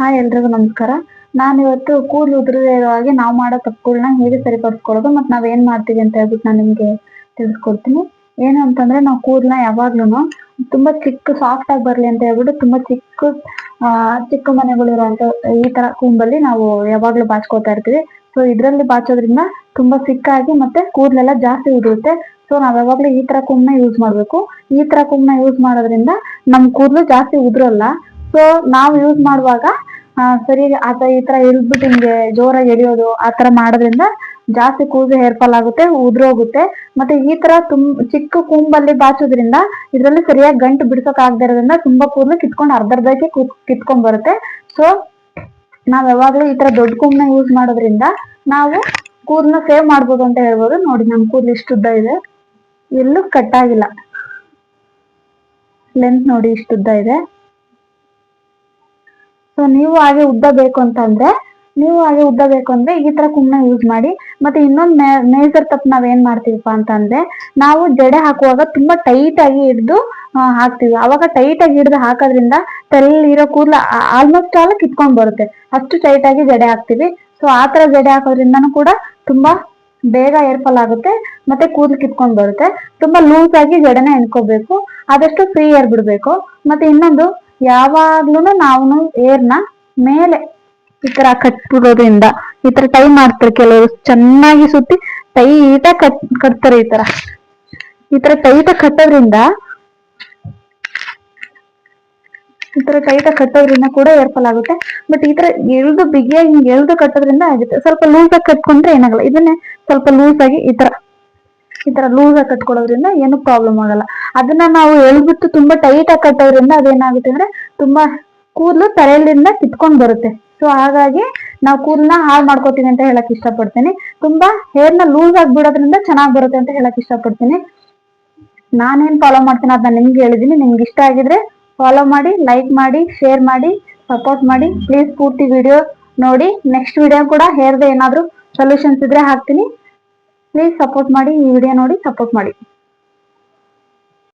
Hi ಎಲ್ರಿಗೂ ನಮಸ್ಕಾರ. ನಾನು ಇವತ್ತು ಕೂದಲು ಉದುರದೇ ಇರೋ ಹಾಗೆ ನಾವು ಮಾಡೋ ತಪ್ಪುಗಳನ್ನ ಹೇಗೆ ಸರಿಪಡಿಸ್ಕೊಳ್ಳೋದು ಮತ್ತು ನಾವು ಏನು ಮಾಡ್ತೀವಿ ಅಂತ ಹೇಳ್ಬಿಟ್ಟು ನಾನು ನಿಮಗೆ ತಿಳಿಸ್ಕೊಡ್ತೀನಿ. ಏನು ಅಂತಂದ್ರೆ ನಾವು ಕೂದಲನ್ನ ಯಾವಾಗ್ಲೂ ತುಂಬಾ ಚಿಕ್ಕ ಸಾಫ್ಟ್ ಆಗಿ ಬರಲಿ ಅಂತ ಹೇಳ್ಬಿಟ್ಟು ತುಂಬಾ ಚಿಕ್ಕ ಚಿಕ್ಕ ಮನೆಗಳಿರುವಂತ ಈ ತರ ಕೂಂಬಲ್ಲಿ ನಾವು ಯಾವಾಗಲೂ ಬಾಚ್ಕೋತಾ ಇರ್ತೀವಿ. ಸೊ ಇದರಲ್ಲಿ ಬಾಚೋದ್ರಿಂದ ತುಂಬಾ ಸಿಕ್ಕಾಗಿ ಮತ್ತೆ ಕೂದಲೆಲ್ಲ ಜಾಸ್ತಿ ಉದುರುತ್ತೆ. ಸೊ ನಾವು ಯಾವಾಗಲೂ ಈ ತರ ಕೂಮ್ನ ಯೂಸ್ ಮಾಡ್ಬೇಕು. ಈ ತರ ಕೂಮ್ನ ಯೂಸ್ ಮಾಡೋದ್ರಿಂದ ನಮ್ ಕೂದಲು ಜಾಸ್ತಿ ಉದುರಲ್ಲ. ಸೊ ನಾವು ಯೂಸ್ ಮಾಡುವಾಗ ಆ, ಸರಿ ಆತ ಈ ತರ ಇಳ್ದ್ಬಿಟ್ಟು ಹಿಂಗೆ ಜೋರಾಗಿ ಎಳಿಯೋದು ಆ ತರ ಮಾಡೋದ್ರಿಂದ ಜಾಸ್ತಿ ಕೂದಲು ಹೇರ್ ಫಾಲ್ ಆಗುತ್ತೆ ಉದುರೋಗುತ್ತೆ. ಮತ್ತೆ ಈ ತರ ತುಂಬ ಚಿಕ್ಕ ಕೂಂಬಲ್ಲಿ ಬಾಚೋದ್ರಿಂದ ಇದ್ರಲ್ಲಿ ಸರಿಯಾಗಿ ಗಂಟು ಬಿಡ್ಸೋಕ್ ಆಗದಿರೋದ್ರಿಂದ ತುಂಬಾ ಕೂದಲು ಕಿತ್ಕೊಂಡು ಅರ್ಧರ್ಧಕ್ಕೆ ಕಿತ್ಕೊಂಡ್ ಬರುತ್ತೆ. ಸೊ ನಾವ್ ಯಾವಾಗ್ಲೂ ಈ ತರ ದೊಡ್ಡ ಕೂಮ್ನ ಯೂಸ್ ಮಾಡೋದ್ರಿಂದ ನಾವು ಕೂದಲನ್ನ ಸೇವ್ ಮಾಡ್ಬೋದು ಅಂತ ಹೇಳ್ಬೋದು. ನೋಡಿ ನಮ್ ಕೂದಲು ಇಷ್ಟು ಉದ್ದ ಇದೆ. ಎಲ್ಲೂ ಕಟ್ ಆಗಿಲ್ಲ. ಲೆಂತ್ ನೋಡಿ ಇಷ್ಟು ಉದ್ದ ಇದೆ. ನೀವು ಹಾಗೆ ಉದ್ದ ಬೇಕು ಅಂತಂದ್ರೆ, ನೀವು ಹಾಗೆ ಉದ್ದ ಬೇಕು ಅಂದ್ರೆ ಈ ತರ ಕುಂಕುಮ ಯೂಸ್ ಮಾಡಿ. ಮತ್ತೆ ಇನ್ನೊಂದು ಮೇಜರ್ ತಪ್ಪು ನಾವ್ ಏನ್ ಮಾಡ್ತೀವಪ್ಪ ಅಂತಂದ್ರೆ, ನಾವು ಜಡೆ ಹಾಕುವಾಗ ತುಂಬಾ ಟೈಟ್ ಆಗಿ ಹಿಡ್ದು ಹಾಕ್ತಿವಿ. ಅವಾಗ ಟೈಟ್ ಆಗಿ ಹಿಡ್ದು ಹಾಕೋದ್ರಿಂದ ತಲೆಯಲ್ಲಿರೋ ಕೂದಲ ಆಲ್ಮೋಸ್ಟ್ ಆಲ್ ಕಿತ್ಕೊಂಡ್ ಬರುತ್ತೆ. ಅಷ್ಟು ಟೈಟ್ ಆಗಿ ಜಡೆ ಹಾಕ್ತಿವಿ. ಸೊ ಆ ತರ ಜಡೆ ಹಾಕೋದ್ರಿಂದನೂ ಕೂಡ ತುಂಬಾ ಬೇಗ ಏರ್ಫಾಲ್ ಆಗುತ್ತೆ, ಮತ್ತೆ ಕೂದಲು ಕಿತ್ಕೊಂಡ್ ಬರುತ್ತೆ. ತುಂಬಾ ಲೂಸ್ ಆಗಿ ಜಡೆನ ಎಣ್ಕೋಬೇಕು. ಆದಷ್ಟು ಫ್ರೀ ಏರ್ ಬಿಡ್ಬೇಕು. ಮತ್ತೆ ಇನ್ನೊಂದು ಯಾವಾಗ್ಲೂ ನಾವು ಏರ್ನ ಮೇಲೆ ಈ ತರ ಕಟ್ಬಿಡೋದ್ರಿಂದ, ಈ ತರ ಟೈ ಮಾಡ್ತಾರೆ ಕೆಲವರು. ಚೆನ್ನಾಗಿ ಸುತ್ತಿ ಟೈಟಾಗಿ ಕಟ್, ಕಟ್ತಾರೆ ಈ ತರ. ಈ ತರ ಟೈಟಾಗಿ ಕಟ್ಟೋದ್ರಿಂದ, ಈ ತರ ಟೈಟಾಗಿ ಕಟ್ಟೋದ್ರಿಂದ ಕೂಡ ಏರ್ ಫಾಲ್ ಆಗುತ್ತೆ. ಬಟ್ ಈ ತರ ಎಳ್ದು ಬಿಗಿಯಾಗಿ ಹಿಂಗೆ ಎಳ್ದು ಕಟ್ಟೋದ್ರಿಂದ ಆಗುತ್ತೆ. ಸ್ವಲ್ಪ ಲೂಸ್ ಆಗಿ ಕಟ್ಕೊಂಡ್ರೆ ಏನಾಗಲ್ಲ. ಇದನ್ನೇ ಸ್ವಲ್ಪ ಲೂಸ್ ಆಗಿ ಈ ತರ ಈ ತರ ಲೂಸ್ ಆಗಿ ಕಟ್ಕೊಳ್ಳೋದ್ರಿಂದ ಏನು ಪ್ರಾಬ್ಲಮ್ ಆಗಲ್ಲ. ಅದನ್ನ ನಾವು ಎಳ್ಬಿಟ್ಟು ತುಂಬಾ ಟೈಟ್ ಆಗಿ ಕಟ್ಟೋದ್ರಿಂದ ಅದೇನಾಗುತ್ತೆ ಅಂದ್ರೆ ತುಂಬಾ ಕೂದಲು ತಲೆಯಿಂದ ಕಿತ್ಕೊಂಡ್ ಬರುತ್ತೆ. ಸೊ ಹಾಗಾಗಿ ನಾವು ಕೂದಲನ್ನ ಹಾಳು ಮಾಡ್ಕೋತೀವಿ ಅಂತ ಹೇಳಕ್ ಇಷ್ಟಪಡ್ತೀನಿ. ತುಂಬಾ ಹೇರ್ನ ಲೂಸ್ ಆಗಿ ಬಿಡೋದ್ರಿಂದ ಚೆನ್ನಾಗ್ ಬರುತ್ತೆ ಅಂತ ಹೇಳಕ್ ಇಷ್ಟಪಡ್ತೀನಿ. ನಾನೇನ್ ಫಾಲೋ ಮಾಡ್ತೀನಿ ಅದನ್ನ ನಿಮ್ಗೆ ಹೇಳಿದೀನಿ. ನಿಮ್ಗೆ ಇಷ್ಟ ಆಗಿದ್ರೆ ಫಾಲೋ ಮಾಡಿ ಲೈಕ್ ಮಾಡಿ ಶೇರ್ ಮಾಡಿ ಸಪೋರ್ಟ್ ಮಾಡಿ. ಪ್ಲೀಸ್ ಪೂರ್ತಿ ವಿಡಿಯೋ ನೋಡಿ. ನೆಕ್ಸ್ಟ್ ವಿಡಿಯೋ ಕೂಡ ಹೇರ್ದೆ ಏನಾದ್ರು ಸೊಲ್ಯೂಷನ್ಸ್ ಇದ್ರೆ ಹಾಕ್ತೀನಿ. ಪ್ಲೀಸ್ ಸಪೋರ್ಟ್ ಮಾಡಿ, ಈ ವಿಡಿಯೋ ನೋಡಿ ಸಪೋರ್ಟ್ ಮಾಡಿ.